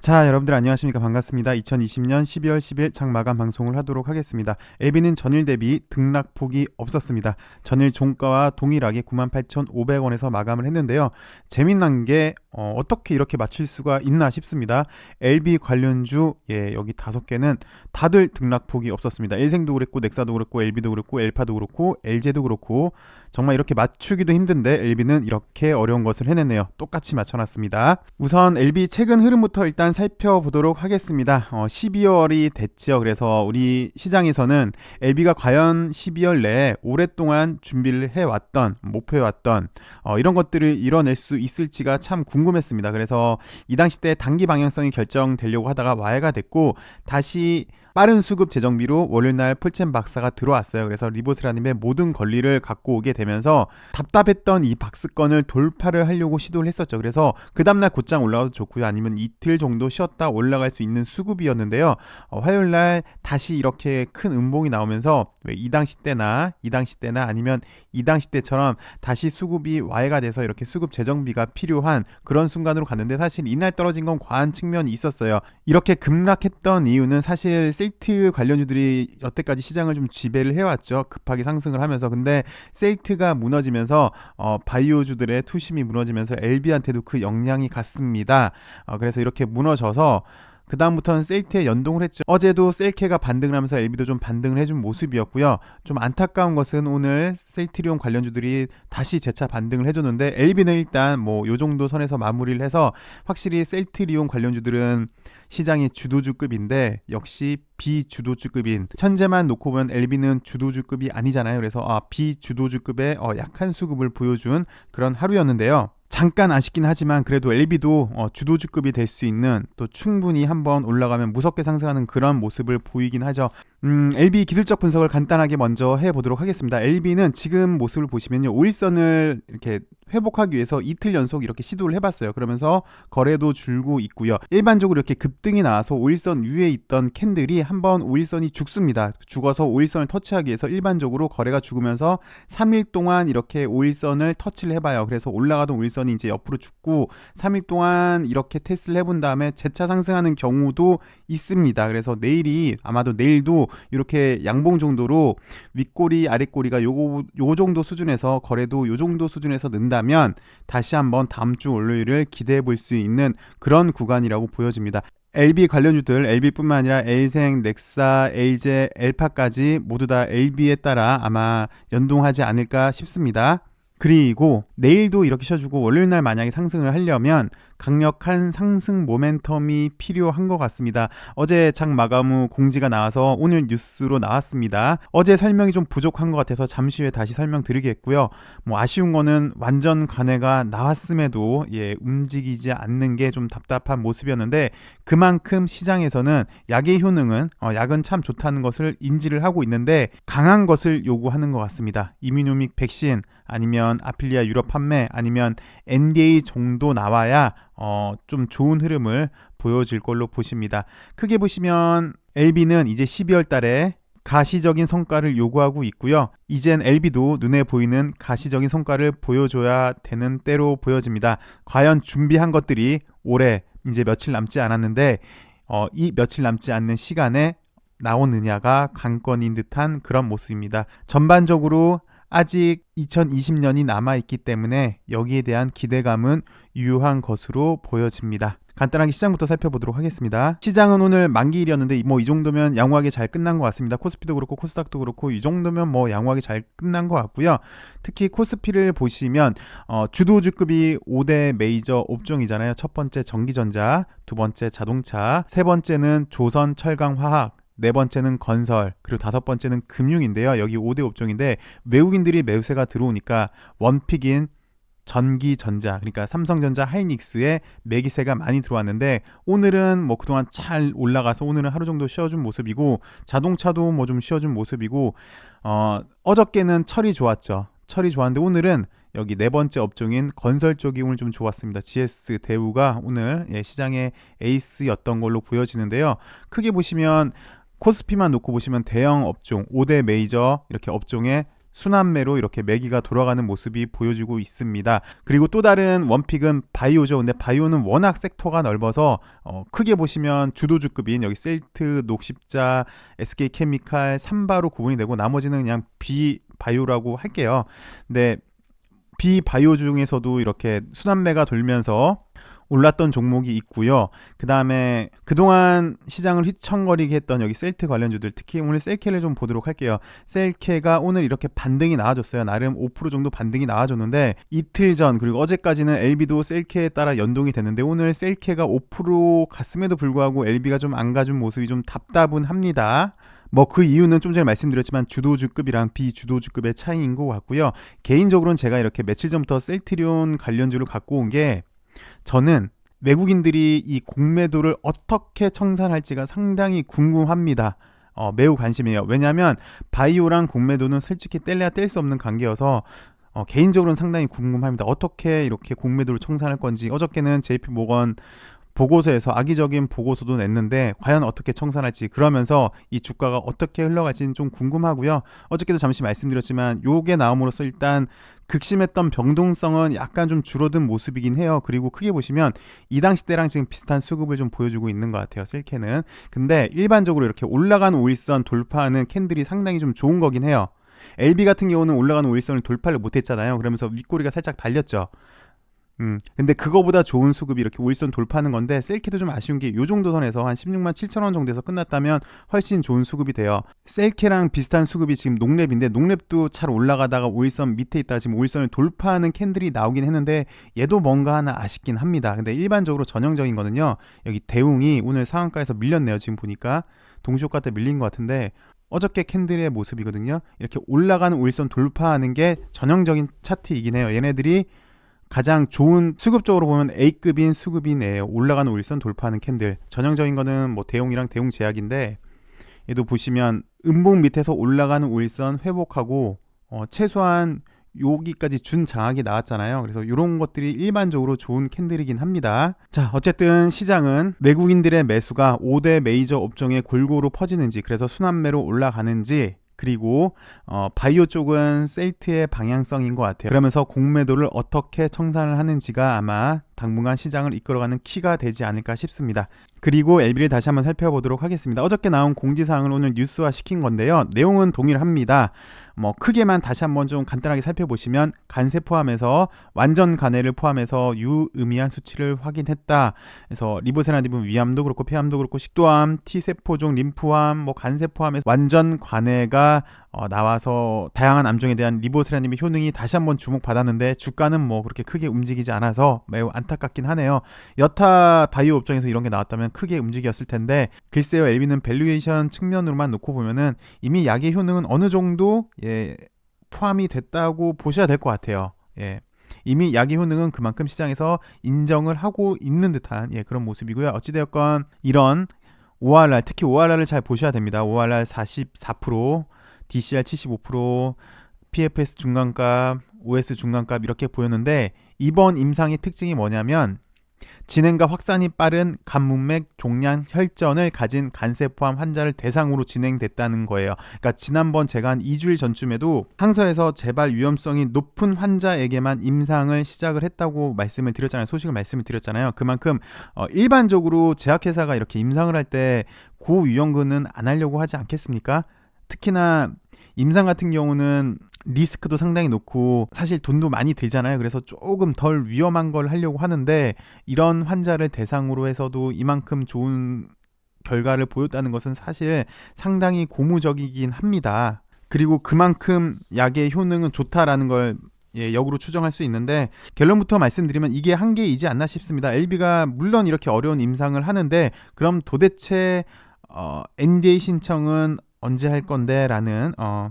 자, 여러분들 안녕하십니까? 반갑습니다. 2020년 12월 10일 장마감 방송을 하도록 하겠습니다. LB는 전일 대비 등락폭이 없었습니다. 전일 종가와 동일하게 98,500원에서 마감을 했는데요. 재미난 게 어, 어떻게 이렇게 맞출 수가 있나 싶습니다. LB 관련주 예, 여기 다섯 개는 다들 등락폭이 없었습니다. 일생도 그랬고 넥사도 그렇고 LB도 그렇고 엘파도 그렇고 LJ도 그렇고 정말 이렇게 맞추기도 힘든데 LB는 이렇게 어려운 것을 해냈네요. 똑같이 맞춰놨습니다. 우선 LB 최근 흐름부터 일단 살펴보도록 하겠습니다. 어, 12월이 됐죠. 그래서 우리 시장에서는 LB가 과연 12월 내에 오랫동안 준비를 해왔던 목표해왔던 어, 이런 것들을 이뤄낼 수 있을지가 참 궁금했습니다. 그래서 이 당시 때 단기 방향성이 결정되려고 하다가 와해가 됐고 다시 빠른 수급 재정비로 월요일날 풀챔 박사가 들어왔어요. 그래서 리보스라님의 모든 권리를 갖고 오게 되면서 답답했던 이 박스권을 돌파를 하려고 시도를 했었죠. 그래서 그 다음날 곧장 올라가도 좋고요. 아니면 이틀 정도 쉬었다 올라갈 수 있는 수급이었는데요. 어, 화요일날 다시 이렇게 큰 음봉이 나오면서 왜이 당시 때나 이 당시 때나 아니면 이 당시 때처럼 다시 수급이 와해가 돼서 이렇게 수급 재정비가 필요한 그런 순간으로 갔는데 사실 이날 떨어진 건 과한 측면이 있었어요. 이렇게 급락했던 이유는 사실 셀트 관련주들이 여태까지 시장을 좀 지배를 해왔죠. 급하게 상승을 하면서 근데 셀트가 무너지면서 어, 바이오주들의 투심이 무너지면서 LB한테도 그 영향이 갔습니다. 어, 그래서 이렇게 무너져서 그 다음부터는 셀트에 연동을 했죠. 어제도 셀케가 반등을 하면서 LB도 좀 반등을 해준 모습이었고요. 좀 안타까운 것은 오늘 셀트리온 관련주들이 다시 재차 반등을 해줬는데 LB는 일단 뭐 요 정도 선에서 마무리를 해서 확실히 셀트리온 관련주들은 시장의 주도주급인데 역시 비주도주급인 현재만 놓고 보면 LB는 주도주급이 아니잖아요. 그래서 아, 비주도주급의 어, 약한 수급을 보여준 그런 하루였는데요. 잠깐 아쉽긴 하지만 그래도 LB도 어, 주도주급이 될 수 있는 또 충분히 한번 올라가면 무섭게 상승하는 그런 모습을 보이긴 하죠. 음, LB 기술적 분석을 간단하게 먼저 해보도록 하겠습니다. LB는 지금 모습을 보시면요. 5일선을 이렇게 회복하기 위해서 이틀 연속 이렇게 시도를 해봤어요. 그러면서 거래도 줄고 있고요. 일반적으로 이렇게 급등이 나와서 5일선 위에 있던 캔들이 한번 5일선이 죽습니다. 죽어서 5일선을 터치하기 위해서 일반적으로 거래가 죽으면서 3일 동안 이렇게 5일선을 터치를 해봐요. 그래서 올라가던 5일선이 이제 옆으로 죽고 3일 동안 이렇게 테스트를 해본 다음에 재차 상승하는 경우도 있습니다. 그래서 내일이 아마도 내일도 이렇게 양봉 정도로 윗꼬리 아랫꼬리가 요거 요 정도 수준에서 거래도 요 정도 수준에서 는다면 다시 한번 다음 주 월요일을 기대해 볼 수 있는 그런 구간이라고 보여집니다. LB 관련주들 LB뿐만 아니라 A생, 넥사, LJ, 엘파까지 모두 다 LB에 따라 아마 연동하지 않을까 싶습니다. 그리고 내일도 이렇게 쉬어주고 월요일 날 만약에 상승을 하려면 강력한 상승 모멘텀이 필요한 것 같습니다. 어제 장 마감 후 공지가 나와서 오늘 뉴스로 나왔습니다. 어제 설명이 좀 부족한 것 같아서 잠시 후에 다시 설명드리겠고요. 뭐 아쉬운 거는 완전 관해가 나왔음에도 예 움직이지 않는 게 좀 답답한 모습이었는데 그만큼 시장에서는 약의 효능은 어, 약은 참 좋다는 것을 인지를 하고 있는데 강한 것을 요구하는 것 같습니다. 이뮤노믹 백신 아니면 아필리아 유럽 판매 아니면 NDA 정도 나와야 어, 좀 좋은 흐름을 보여질 걸로 보십니다. 크게 보시면 LB는 이제 12월 달에 가시적인 성과를 요구하고 있고요. 이젠 LB도 눈에 보이는 가시적인 성과를 보여줘야 되는 때로 보여집니다. 과연 준비한 것들이 올해 이제 며칠 남지 않았는데 어, 이 며칠 남지 않는 시간에 나오느냐가 관건인 듯한 그런 모습입니다. 전반적으로 아직 2020년이 남아있기 때문에 여기에 대한 기대감은 유효한 것으로 보여집니다. 간단하게 시장부터 살펴보도록 하겠습니다. 시장은 오늘 만기일이었는데 뭐 이 정도면 양호하게 잘 끝난 것 같습니다. 코스피도 그렇고 코스닥도 그렇고 이 정도면 뭐 양호하게 잘 끝난 것 같고요. 특히 코스피를 보시면 어, 주도주급이 5대 메이저 업종이잖아요. 첫 번째 전기전자, 두 번째 자동차, 세 번째는 조선, 철강, 화학, 네 번째는 건설, 그리고 다섯 번째는 금융인데요. 여기 5대 업종인데 외국인들이 매수세가 들어오니까 원픽인 전기전자, 그러니까 삼성전자, 하이닉스에 매기세가 많이 들어왔는데 오늘은 뭐 그동안 잘 올라가서 오늘은 하루 정도 쉬어준 모습이고 자동차도 뭐 좀 쉬어준 모습이고 어, 어저께는 철이 좋았죠. 철이 좋았는데 오늘은 여기 네 번째 업종인 건설 쪽이 오늘 좀 좋았습니다. GS 대우가 오늘 예, 시장의 에이스였던 걸로 보여지는데요. 크게 보시면 코스피만 놓고 보시면 대형 업종 5대 메이저 이렇게 업종에 순환매로 이렇게 매기가 돌아가는 모습이 보여지고 있습니다. 그리고 또 다른 원픽은 바이오죠. 근데 바이오는 워낙 섹터가 넓어서 어, 크게 보시면 주도주급인 여기 셀트, 녹십자, SK케미칼, 삼바로 구분이 되고 나머지는 그냥 비 바이오라고 할게요. 근데 비바이오 중에서도 이렇게 순환매가 돌면서 올랐던 종목이 있고요. 그 다음에 그동안 시장을 휘청거리게 했던 여기 셀트 관련주들 특히 오늘 셀케를 좀 보도록 할게요. 셀케가 오늘 이렇게 반등이 나와줬어요. 나름 5% 정도 반등이 나와줬는데 이틀 전 그리고 어제까지는 LB도 셀케에 따라 연동이 됐는데 오늘 셀케가 5% 갔음에도 불구하고 LB가 좀 안 가준 모습이 좀 답답은 합니다. 뭐그 이유는 좀 전에 말씀드렸지만 주도주급이랑 비주도주급의 차이인 것 같고요. 개인적으로는 제가 이렇게 며칠 전부터 셀트리온 관련주를 갖고 온 게 저는 외국인들이 이 공매도를 어떻게 청산할지가 상당히 궁금합니다. 어, 매우 관심이에요. 왜냐하면 바이오랑 공매도는 솔직히 뗄래야 뗄 수 없는 관계여서 어, 개인적으로는 상당히 궁금합니다. 어떻게 이렇게 공매도를 청산할 건지 어저께는 JP 모건 보고서에서 악의적인 보고서도 냈는데 과연 어떻게 청산할지 그러면서 이 주가가 어떻게 흘러갈지는 좀 궁금하고요. 어저께도 잠시 말씀드렸지만 요게 나옴으로써 일단 극심했던 병동성은 약간 좀 줄어든 모습이긴 해요. 그리고 크게 보시면 이 당시 때랑 지금 비슷한 수급을 좀 보여주고 있는 것 같아요. 셀캔은. 근데 일반적으로 이렇게 올라간 오일선 돌파하는 캔들이 상당히 좀 좋은 거긴 해요. LB 같은 경우는 올라가는 오일선을 돌파를 못했잖아요. 그러면서 윗꼬리가 살짝 달렸죠. 음, 근데 그거보다 좋은 수급이 이렇게 오일선 돌파하는 건데 셀케도 좀 아쉬운 게 요 정도 선에서 한 16만 7천 원 정도에서 끝났다면 훨씬 좋은 수급이 돼요. 셀케랑 비슷한 수급이 지금 농랩인데 농랩도 잘 올라가다가 오일선 밑에 있다가 지금 오일선을 돌파하는 캔들이 나오긴 했는데 얘도 뭔가 하나 아쉽긴 합니다. 근데 일반적으로 전형적인 거는요. 여기 대웅이 오늘 상한가에서 밀렸네요. 지금 보니까 동시효과 때 밀린 것 같은데 어저께 캔들의 모습이거든요. 이렇게 올라가는 오일선 돌파하는 게 전형적인 차트이긴 해요. 얘네들이 가장 좋은 수급적으로 보면 A급인 수급인에 올라가는 오일선 돌파하는 캔들 전형적인 거는 뭐 대용이랑 대용 제약인데 얘도 보시면 음봉 밑에서 올라가는 오일선 회복하고 어, 최소한 여기까지 준 장악이 나왔잖아요. 그래서 이런 것들이 일반적으로 좋은 캔들이긴 합니다. 자, 어쨌든 시장은 외국인들의 매수가 5대 메이저 업종에 골고루 퍼지는지 그래서 순환매로 올라가는지 그리고 어, 바이오 쪽은 셀트의 방향성인 것 같아요. 그러면서 공매도를 어떻게 청산을 하는지가 아마 당분간 시장을 이끌어가는 키가 되지 않을까 싶습니다. 그리고 LB를 다시 한번 살펴보도록 하겠습니다. 어저께 나온 공지사항을 오늘 뉴스화 시킨 건데요. 내용은 동일합니다. 뭐 크게만 다시 한번 좀 간단하게 살펴보시면 간세 포함해서 완전 간해를 포함해서 유의미한 수치를 확인했다. 그래서 리보세라님은 위암도 그렇고 폐암도 그렇고 식도암, T세포종 림프암, 뭐 간세 포함해서 완전 관해가 어, 나와서 다양한 암종에 대한 리보세라님의 효능이 다시 한번 주목받았는데 주가는 뭐 그렇게 크게 움직이지 않아서 매우 안타 깝긴 하네요. 여타 바이오 업종에서 이런 게 나왔다면 크게 움직였을 텐데 글쎄요 엘비는 밸류에이션 측면으로만 놓고 보면은 이미 약의 효능은 어느 정도 예, 포함이 됐다고 보셔야 될 것 같아요. 예. 이미 약의 효능은 그만큼 시장에서 인정을 하고 있는 듯한 예, 그런 모습이고요. 어찌되었건 이런 ORR 특히 ORR을 잘 보셔야 됩니다. ORR 44% DCR 75%, PFS 중간값, OS 중간값 이렇게 보였는데 이번 임상의 특징이 뭐냐면 진행과 확산이 빠른 간문맥 종양 혈전을 가진 간세포암 환자를 대상으로 진행됐다는 거예요. 그러니까 지난번 제가 한 2주일 전쯤에도 항서에서 재발 위험성이 높은 환자에게만 임상을 시작을 했다고 말씀을 드렸잖아요. 소식을 말씀을 드렸잖아요. 그만큼 어, 일반적으로 제약회사가 이렇게 임상을 할 때 고위험군은 안 하려고 하지 않겠습니까? 특히나 임상 같은 경우는 리스크도 상당히 높고 사실 돈도 많이 들잖아요. 그래서 조금 덜 위험한 걸 하려고 하는데 이런 환자를 대상으로 해서도 이만큼 좋은 결과를 보였다는 것은 사실 상당히 고무적이긴 합니다. 그리고 그만큼 약의 효능은 좋다라는 걸 예, 역으로 추정할 수 있는데 결론부터 말씀드리면 이게 한계이지 않나 싶습니다. LB가 물론 이렇게 어려운 임상을 하는데 그럼 도대체 어, NDA 신청은 언제 할 건데라는 어,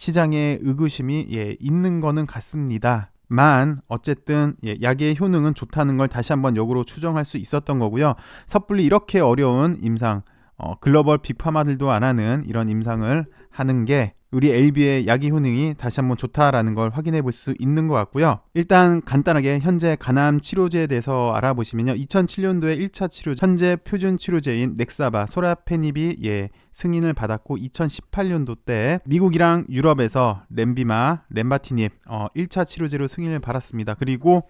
시장의 의구심이 예, 있는 거는 같습니다. 만 어쨌든 예, 약의 효능은 좋다는 걸 다시 한번 역으로 추정할 수 있었던 거고요. 섣불리 이렇게 어려운 임상 어, 글로벌 빅파마들도 안 하는 이런 임상을 하는 게 우리 LB의 약의 효능이 다시 한번 좋다라는 걸 확인해 볼 수 있는 것 같고요. 일단 간단하게 현재 간암 치료제에 대해서 알아보시면요. 2007년도에 1차 치료 현재 표준 치료제인 넥사바 소라페닙이 예 승인을 받았고 2018년도 때 미국이랑 유럽에서 렘비마, 렘바티닙 어 1차 치료제로 승인을 받았습니다. 그리고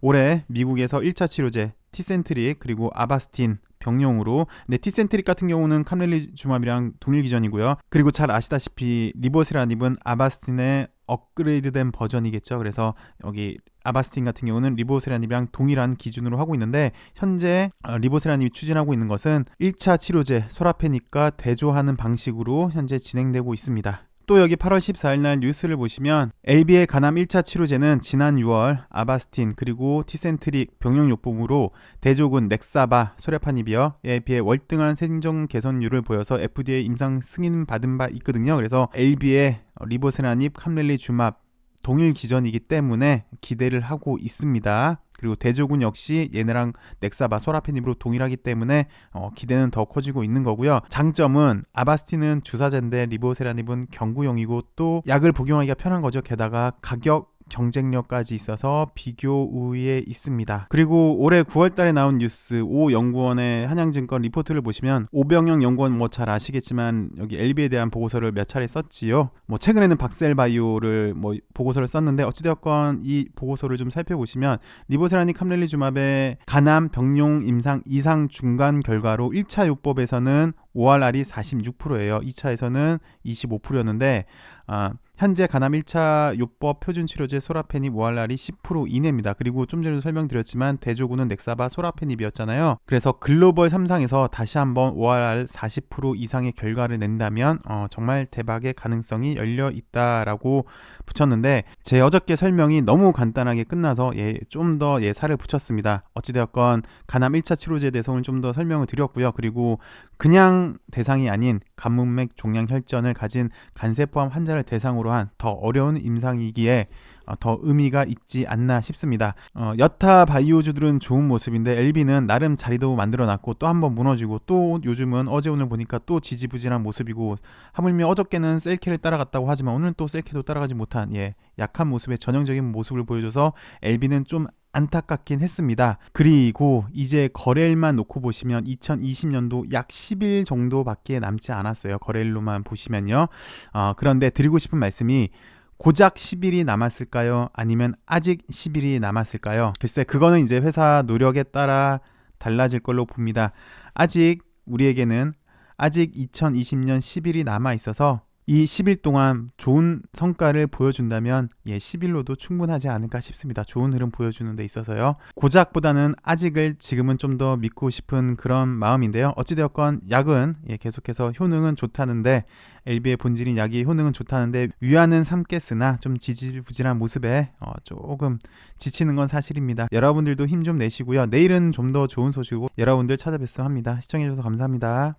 올해 미국에서 1차 치료제 티센트릭 그리고 아바스틴 병용으로 근데 티센트릭 같은 경우는 캄렐리주맙이랑 동일 기전이고요. 그리고 잘 아시다시피 리보세라닙은 아바스틴의 업그레이드된 버전이겠죠. 그래서 여기 아바스틴 같은 경우는 리보세라닙이랑 동일한 기준으로 하고 있는데 현재 어, 리보세라닙이 추진하고 있는 것은 1차 치료제 소라페닉과 대조하는 방식으로 현재 진행되고 있습니다. 또 여기 8월 14일 날 뉴스를 보시면 LB의 간암 1차 치료제는 지난 6월 아바스틴 그리고 티센트릭 병용요법으로 대조군 넥사바 소레파니비어에 비해 월등한 생존 개선율을 보여서 FDA 임상 승인 받은 바 있거든요. 그래서 LB의 리보세라닙 캄렐리 주맙 동일 기전이기 때문에 기대를 하고 있습니다. 그리고 대조군 역시 얘네랑 넥사바 소라페닙으로 동일하기 때문에 어, 기대는 더 커지고 있는 거고요. 장점은 아바스틴은 주사제인데 리보세라닙은 경구용이고 또 약을 복용하기가 편한 거죠. 게다가 가격 경쟁력까지 있어서 비교 우위에 있습니다. 그리고 올해 9월 달에 나온 뉴스 오 연구원의 한양증권 리포트를 보시면 오병영 연구원 뭐 잘 아시겠지만 여기 LB에 대한 보고서를 몇 차례 썼지요. 뭐 최근에는 박셀 바이오를 뭐 보고서를 썼는데 어찌되었건 이 보고서를 좀 살펴보시면 리보세라니 캄렐리주맙의 간암 병용 임상 이상 중간 결과로 1차 요법에서는 ORR이 46%예요. 2차에서는 25%였는데 아, 현재 간암 1차 요법 표준 치료제 소라페닙 ORR이 10% 이내입니다. 그리고 좀 전에도 설명드렸지만 대조군은 넥사바 소라페닙이었잖아요. 그래서 글로벌 3상에서 다시 한번 ORR 40% 이상의 결과를 낸다면 어, 정말 대박의 가능성이 열려 있다라고 붙였는데 제 어저께 설명이 너무 간단하게 끝나서 예, 좀 더 예사를 붙였습니다. 어찌되었건 간암 1차 치료제에 대해서 오늘 좀 더 설명을 드렸고요. 그리고 그냥 대상이 아닌 간문맥 종양 혈전을 가진 간세포암 환자를 대상으로 한 더 어려운 임상이기에 어, 더 의미가 있지 않나 싶습니다. 어, 여타 바이오주들은 좋은 모습인데 LB는 나름 자리도 만들어놨고 또 한번 무너지고 또 요즘은 어제 오늘 보니까 또 지지부진한 모습이고 하물며 어저께는 셀케를 따라갔다고 하지만 오늘 또 셀케도 따라가지 못한 예 약한 모습의 전형적인 모습을 보여줘서 LB는 좀 안타깝긴 했습니다. 그리고 이제 거래일만 놓고 보시면 2020년도 약 10일 정도밖에 남지 않았어요. 거래일로만 보시면요. 어, 그런데 드리고 싶은 말씀이 고작 10일이 남았을까요? 아니면 아직 10일이 남았을까요? 글쎄, 그거는 이제 회사 노력에 따라 달라질 걸로 봅니다. 아직 우리에게는 아직 2020년 10일이 남아 있어서 이 10일 동안 좋은 성과를 보여준다면 예, 10일로도 충분하지 않을까 싶습니다. 좋은 흐름 보여주는 데 있어서요. 고작보다는 아직을 지금은 좀 더 믿고 싶은 그런 마음인데요. 어찌되었건 약은 예, 계속해서 효능은 좋다는데 LB의 본질인 약이 효능은 좋다는데 위안은 삼겠으나 좀 지지부진한 모습에 어, 조금 지치는 건 사실입니다. 여러분들도 힘 좀 내시고요. 내일은 좀 더 좋은 소식으로 여러분들 찾아뵙음 합니다. 시청해주셔서 감사합니다.